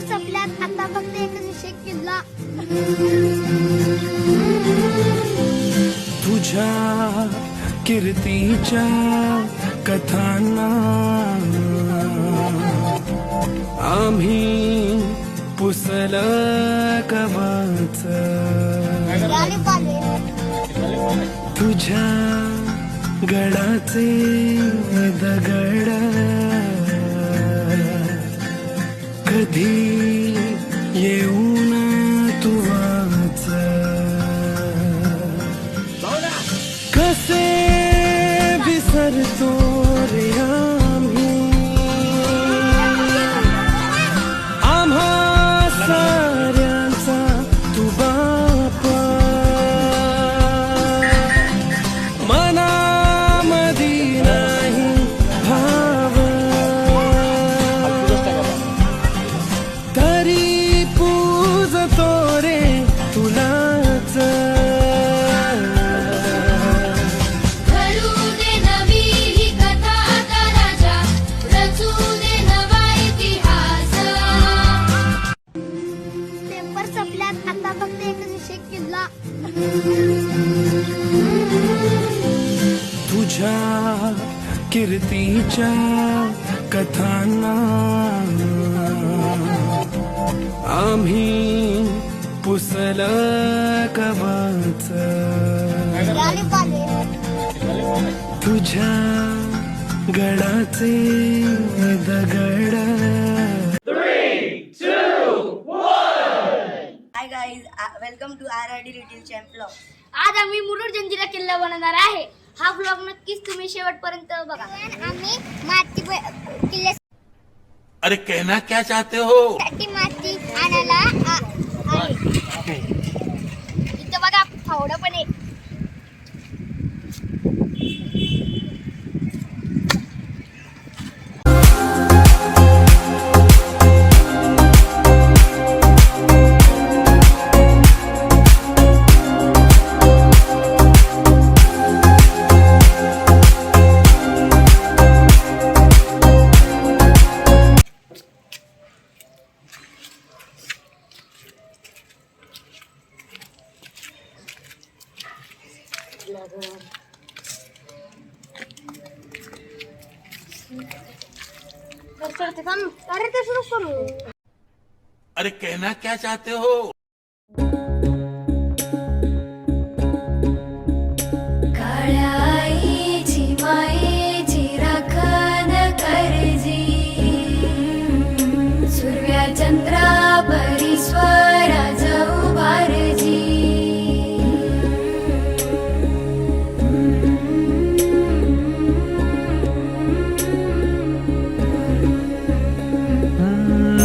Paper संपल्यात आता फक्त एकच विषय किल्ला तुझ्या कीर्तीच्या कथांना आम्ही पुसल कवाच तुझ्या गडाचे कधी कीर्तीच्या कथांना आम्ही पुसल कवाच तुझ्या गडाचे दगड। Hi guys welcome to R I D little champ blog आज आम्ही मुरुड जंजिरा किल्ला बनवणार आहे. हा ब्लॉग नक्कीच तुम्ही शेवटपर्यंत बघा. आम्ही माती किल्ल्यासाठी अरे कहना क्या चाहते हो? माती आणायला आ- आहे. इथं बघा फावडं पण आहे. अरे ते सुरू करू. अरे कहना क्या चाहते हो? काळ्या आईची मायेची राखण करजी. सूर्या चंद्रा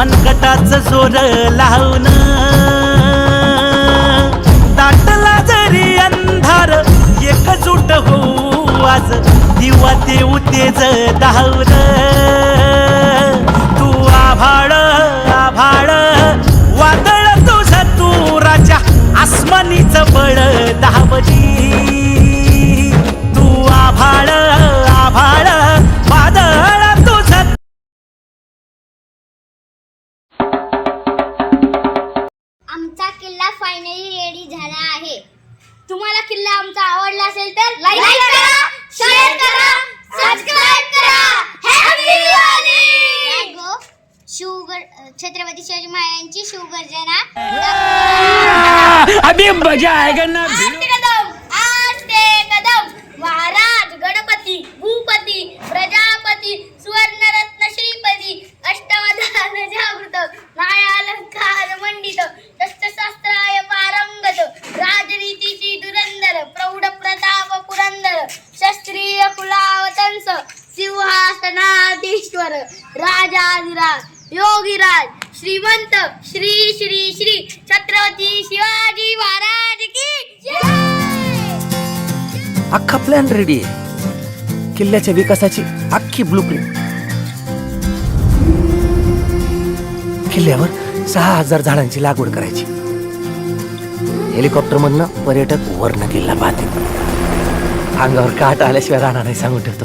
गड्या मनगटाच जोर लावून. दाटला जरी अंधार एकजूट हो आज. दिवा देऊ तेज धावर तू आभाळ किल्ला फायनली रेडी झाला आहे. तुम्हाला किल्ला आमचा आवडला असेल तर लाईक करा शेअर करा सबस्क्राईब करा. हॅपी दिवाळी गो शिवगर छत्रपती शिवाजी महाराजांची शिवगर्जना अभी मजा आएगा ना योगीराज श्रीमंत श्री श्री श्री छत्रपती शिवाजी महाराज की अख्खा प्लॅन रेडी आहे. किल्ल्याच्या विकासाची अख्खी ब्लूप्रिंट किल्ल्यावर सहा हजार झाडांची लागवड करायची. हेलिकॉप्टर मधनं पर्यटक वर्ण किल्ला पाहतील. अंगावर काट आल्याशिवाय राहणार नाही सांगून ठेवतो.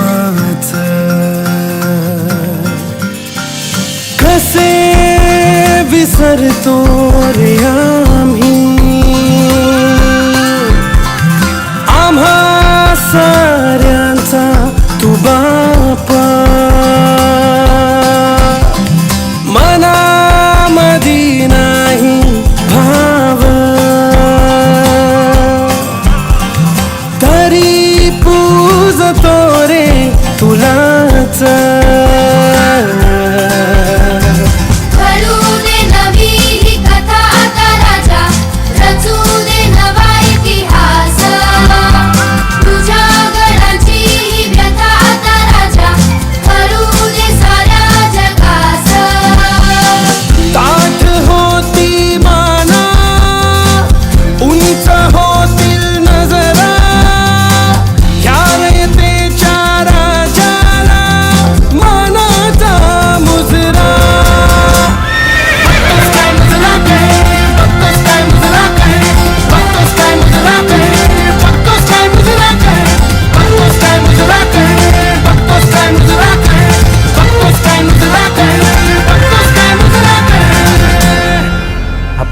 कसे विसरतो रे आम्ही आम्हा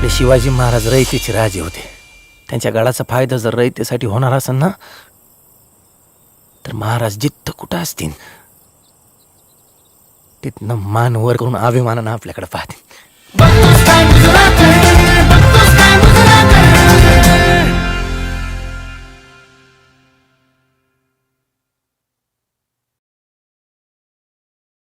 आपले शिवाजी महाराज रयतेचे राजे होते. त्यांच्या गडाचा फायदा जर रयतेसाठी होणार असेल ना तर महाराज जित्त कुठं असतील? तिथनं मान वर करून अभिमानानं आपल्याकडे पाहतील.